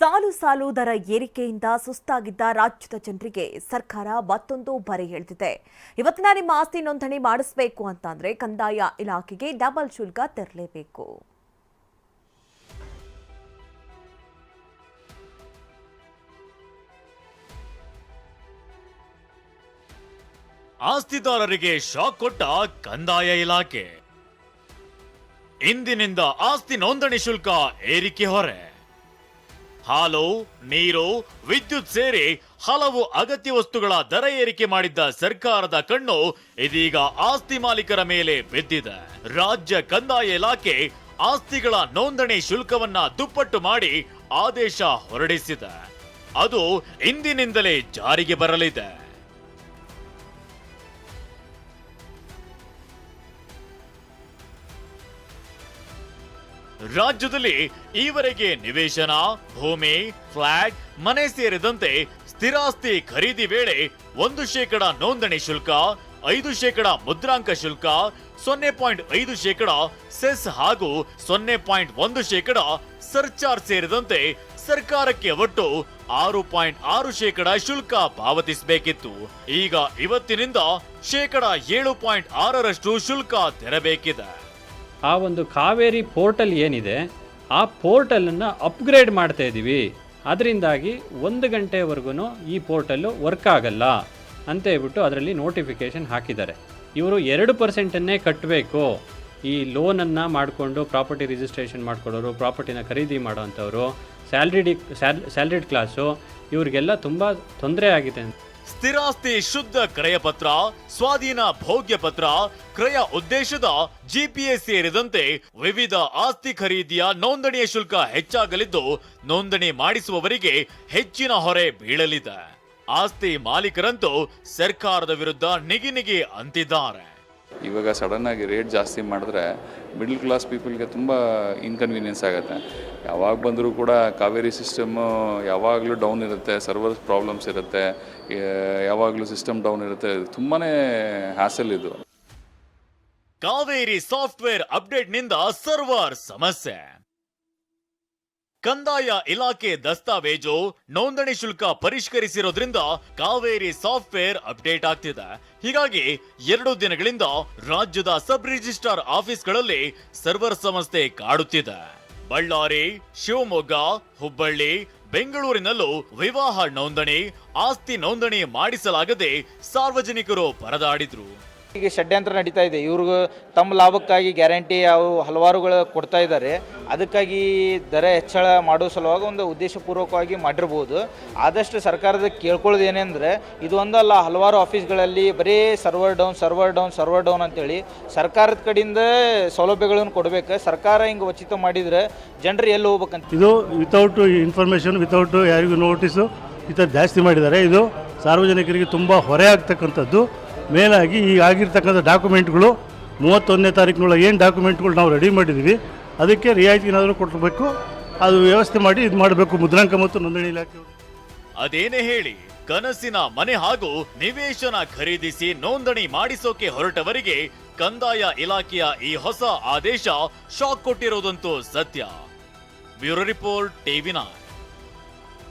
ಸಾಲು ಸಾಲು ದರ ಏರಿಕೆಯಿಂದ ಸುಸ್ತಾಗಿದ್ದ ರಾಜ್ಯದ ಜನರಿಗೆ ಸರ್ಕಾರ ಮತ್ತೊಂದು ಬರೆ ಹೇಳ್ತಿದೆ. ಇವತ್ತಿನ ನಿಮ್ಮ ಆಸ್ತಿ ನೋಂದಣಿ ಮಾಡಿಸಬೇಕು ಅಂತಂದ್ರೆ ಕಂದಾಯ ಇಲಾಖೆಗೆ ಡಬಲ್ ಶುಲ್ಕ ತೆರಲೇಬೇಕು. ಆಸ್ತಿದಾರರಿಗೆ ಶಾಕ್ ಕೊಟ್ಟ ಕಂದಾಯ ಇಲಾಖೆ. ಇಂದಿನಿಂದ ಆಸ್ತಿ ನೋಂದಣಿ ಶುಲ್ಕ ಏರಿಕೆ ಹೊರೆ. ಹಾಲು, ನೀರು, ವಿದ್ಯುತ್ ಸೇರಿ ಹಲವು ಅಗತ್ಯ ವಸ್ತುಗಳ ದರ ಏರಿಕೆ ಮಾಡಿದ್ದ ಸರ್ಕಾರದ ಕಣ್ಣು ಇದೀಗ ಆಸ್ತಿ ಮಾಲೀಕರ ಮೇಲೆ ಬಿದ್ದಿದೆ. ರಾಜ್ಯ ಕಂದಾಯ ಇಲಾಖೆ ಆಸ್ತಿಗಳ ನೋಂದಣಿ ಶುಲ್ಕವನ್ನ ದುಪ್ಪಟ್ಟು ಮಾಡಿ ಆದೇಶ ಹೊರಡಿಸಿದೆ. ಅದು ಇಂದಿನಿಂದಲೇ ಜಾರಿಗೆ ಬರಲಿದೆ. ರಾಜ್ಯದಲ್ಲಿ ಈವರೆಗೆ ನಿವೇಶನ, ಭೂಮಿ, ಫ್ಲಾಟ್, ಮನೆ ಸೇರಿದಂತೆ ಸ್ಥಿರಾಸ್ತಿ ಖರೀದಿ ವೇಳೆ ಒಂದು ಶೇಕಡ ನೋಂದಣಿ ಶುಲ್ಕ, ಐದು ಶೇಕಡ ಮುದ್ರಾಂಕ ಶುಲ್ಕ, ಸೊನ್ನೆ ಪಾಯಿಂಟ್ ಐದು ಶೇಕಡ ಸೆಸ್ ಹಾಗೂ ಸೊನ್ನೆ ಪಾಯಿಂಟ್ ಒಂದು ಶೇಕಡ ಸರ್ಚಾರ್ಜ್ ಸೇರಿದಂತೆ ಸರ್ಕಾರಕ್ಕೆ ಒಟ್ಟು ಆರು ಪಾಯಿಂಟ್ ಆರು ಶೇಕಡ ಶುಲ್ಕ ಪಾವತಿಸಬೇಕಿತ್ತು. ಈಗ ಇವತ್ತಿನಿಂದ ಶೇಕಡ ಏಳು ಪಾಯಿಂಟ್ ಆರರಷ್ಟು ಶುಲ್ಕ ತೆರಬೇಕಿದೆ. ಆ ಒಂದು ಕಾವೇರಿ ಪೋರ್ಟಲ್ ಏನಿದೆ, ಆ ಪೋರ್ಟಲನ್ನು ಅಪ್ಗ್ರೇಡ್ ಮಾಡ್ತಾ ಇದ್ದೀವಿ ಅದರಿಂದಾಗಿ ಒಂದು ಗಂಟೆವರೆಗೂ ಈ ಪೋರ್ಟಲ್ಲು ವರ್ಕ್ ಆಗಲ್ಲ ಅಂತ ಹೇಳ್ಬಿಟ್ಟು ಅದರಲ್ಲಿ ನೋಟಿಫಿಕೇಷನ್ ಹಾಕಿದ್ದಾರೆ. ಇವರು ಎರಡು ಪರ್ಸೆಂಟನ್ನೇ ಕಟ್ಟಬೇಕು ಈ ಲೋನನ್ನು ಮಾಡಿಕೊಂಡು ಪ್ರಾಪರ್ಟಿ ರಿಜಿಸ್ಟ್ರೇಷನ್ ಮಾಡ್ಕೊಳ್ಳೋರು, ಪ್ರಾಪರ್ಟಿನ ಖರೀದಿ ಮಾಡೋವಂಥವ್ರು ಸ್ಯಾಲ್ರಿಡಿ ಸ್ಯಾಲ್, ಸ್ಯಾಲ್ರಿಡ್ ಕ್ಲಾಸು, ಇವ್ರಿಗೆಲ್ಲ ತುಂಬ ತೊಂದರೆ ಆಗಿದೆ ಸ್ಥಿರಾಸ್ತಿ, ಶುದ್ಧ ಕ್ರಯ ಪತ್ರ, ಸ್ವಾಧೀನ ಭೋಗ್ಯ ಪತ್ರ, ಕ್ರಯ ಉದ್ದೇಶದ ಜಿಪಿಎಸ್ ಸೇರಿದಂತೆ ವಿವಿಧ ಆಸ್ತಿ ಖರೀದಿಯ ನೋಂದಣಿಯ ಶುಲ್ಕ ಹೆಚ್ಚಾಗಲಿದ್ದು, ನೋಂದಣಿ ಮಾಡಿಸುವವರಿಗೆ ಹೆಚ್ಚಿನ ಹೊರೆ ಬೀಳಲಿದೆ. ಆಸ್ತಿ ಮಾಲೀಕರಂತೂ ಸರ್ಕಾರದ ವಿರುದ್ಧ ನಿಗಿ ಅಂತಿದ್ದಾರೆ. ಇವಾಗ ಸಡನ್ನಾಗಿ ರೇಟ್ ಜಾಸ್ತಿ ಮಾಡಿದ್ರೆ ಮಿಡ್ಲ್ ಕ್ಲಾಸ್ ಪೀಪಲ್ಗೆ ತುಂಬ ಇನ್ಕನ್ವೀನಿಯನ್ಸ್ ಆಗುತ್ತೆ. ಯಾವಾಗ ಬಂದರೂ ಕೂಡ ಕಾವೇರಿ ಸಿಸ್ಟಮ್ಮು ಯಾವಾಗಲೂ ಡೌನ್ ಇರುತ್ತೆ ಸರ್ವರ್ ಪ್ರಾಬ್ಲಮ್ಸ್ ಇರುತ್ತೆ ಯಾವಾಗಲೂ ಸಿಸ್ಟಮ್ ಡೌನ್ ಇರುತ್ತೆ. ತುಂಬಾ ಹ್ಯಾಸಲ್ ಇದು. ಕಾವೇರಿ ಸಾಫ್ಟ್ವೇರ್ ಅಪ್ಡೇಟ್ನಿಂದ ಸರ್ವರ್ ಸಮಸ್ಯೆ. ಕಂದಾಯ ಇಲಾಖೆ ದಸ್ತಾವೇಜು ನೋಂದಣಿ ಶುಲ್ಕ ಪರಿಷ್ಕರಿಸಿರೋದ್ರಿಂದ ಕಾವೇರಿ ಸಾಫ್ಟ್ವೇರ್ ಅಪ್ಡೇಟ್ ಆಗ್ತಿದೆ. ಹೀಗಾಗಿ ಎರಡು ದಿನಗಳಿಂದ ರಾಜ್ಯದ ಸಬ್ ರಿಜಿಸ್ಟ್ರಾರ್ ಆಫೀಸ್ಗಳಲ್ಲಿ ಸರ್ವರ್ ಸಮಸ್ಯೆ ಕಾಡುತ್ತಿದೆ. ಬಳ್ಳಾರಿ, ಶಿವಮೊಗ್ಗ, ಹುಬ್ಬಳ್ಳಿ, ಬೆಂಗಳೂರಿನಲ್ಲೂ ವಿವಾಹ ನೋಂದಣಿ, ಆಸ್ತಿ ನೋಂದಣಿ ಮಾಡಿಸಲಾಗದೆ ಸಾರ್ವಜನಿಕರು ಪರದಾಡಿದ್ರು. ಈಗ ಷಡ್ಯಂತ್ರ ನಡೀತಾ ಇದೆ. ಇವ್ರಿಗೆ ತಮ್ಮ ಲಾಭಕ್ಕಾಗಿ ಗ್ಯಾರಂಟಿ ಅವು ಹಲವಾರುಗಳು ಕೊಡ್ತಾ ಇದ್ದಾರೆ. ಅದಕ್ಕಾಗಿ ದರ ಹೆಚ್ಚಳ ಮಾಡೋ ಸಲುವಾಗಿ ಒಂದು ಉದ್ದೇಶಪೂರ್ವಕವಾಗಿ ಮಾಡಿರ್ಬೋದು. ಆದಷ್ಟು ಸರ್ಕಾರದ ಕೇಳ್ಕೊಳ್ಳೋದು ಏನೆಂದರೆ, ಇದು ಒಂದಲ್ಲ, ಹಲವಾರು ಆಫೀಸ್ಗಳಲ್ಲಿ ಬರೀ server down server down server down ಅಂತೇಳಿ ಸರ್ಕಾರದ ಕಡೆಯಿಂದ ಸೌಲಭ್ಯಗಳನ್ನು ಕೊಡಬೇಕು. ಸರ್ಕಾರ ಹಿಂಗೆ ಉಚಿತ ಮಾಡಿದರೆ ಜನರು ಎಲ್ಲಿ ಹೋಗ್ಬೇಕಂತ? ಇದು ವಿತೌಟ್ ಇನ್ಫಾರ್ಮೇಷನ್ ವಿತೌಟ್ ಯಾರಿಗೂ ನೋಟಿಸು ಈ ಥರ ಜಾಸ್ತಿ ಮಾಡಿದ್ದಾರೆ. ಇದು ಸಾರ್ವಜನಿಕರಿಗೆ ತುಂಬ ಹೊರೆ ಆಗ್ತಕ್ಕಂಥದ್ದು. ಮೇಲಾಗಿ ಈಗ ಆಗಿರ್ತಕ್ಕಂಥ ಡಾಕ್ಯುಮೆಂಟ್ಗಳು ಮೂವತ್ತೊಂದನೇ ತಾರೀಕಿನೊಳಗೆ ಏನು ಡಾಕ್ಯುಮೆಂಟ್ಗಳು ನಾವು ರೆಡಿ ಮಾಡಿದ್ದೀವಿ, ಅದಕ್ಕೆ ರಿಯಾಯಿತಿ ಏನಾದರೂ ಕೊಟ್ಟಬೇಕು ಅದು ವ್ಯವಸ್ಥೆ ಮಾಡಿ ಇದು ಮಾಡಬೇಕು, ಮುದ್ರಾಂಕ ಮತ್ತು ನೋಂದಣಿ ಇಲಾಖೆ ಅದೇನೇ ಹೇಳಿ, ಕನಸಿನ ಮನೆ ಹಾಗೂ ನಿವೇಶನ ಖರೀದಿಸಿ ನೋಂದಣಿ ಮಾಡಿಸೋಕೆ ಹೊರಟವರಿಗೆ ಕಂದಾಯ ಇಲಾಖೆಯ ಈ ಹೊಸ ಆದೇಶ ಶಾಕ್ ಕೊಟ್ಟಿರೋದಂತೂ ಸತ್ಯ. Bureau report TV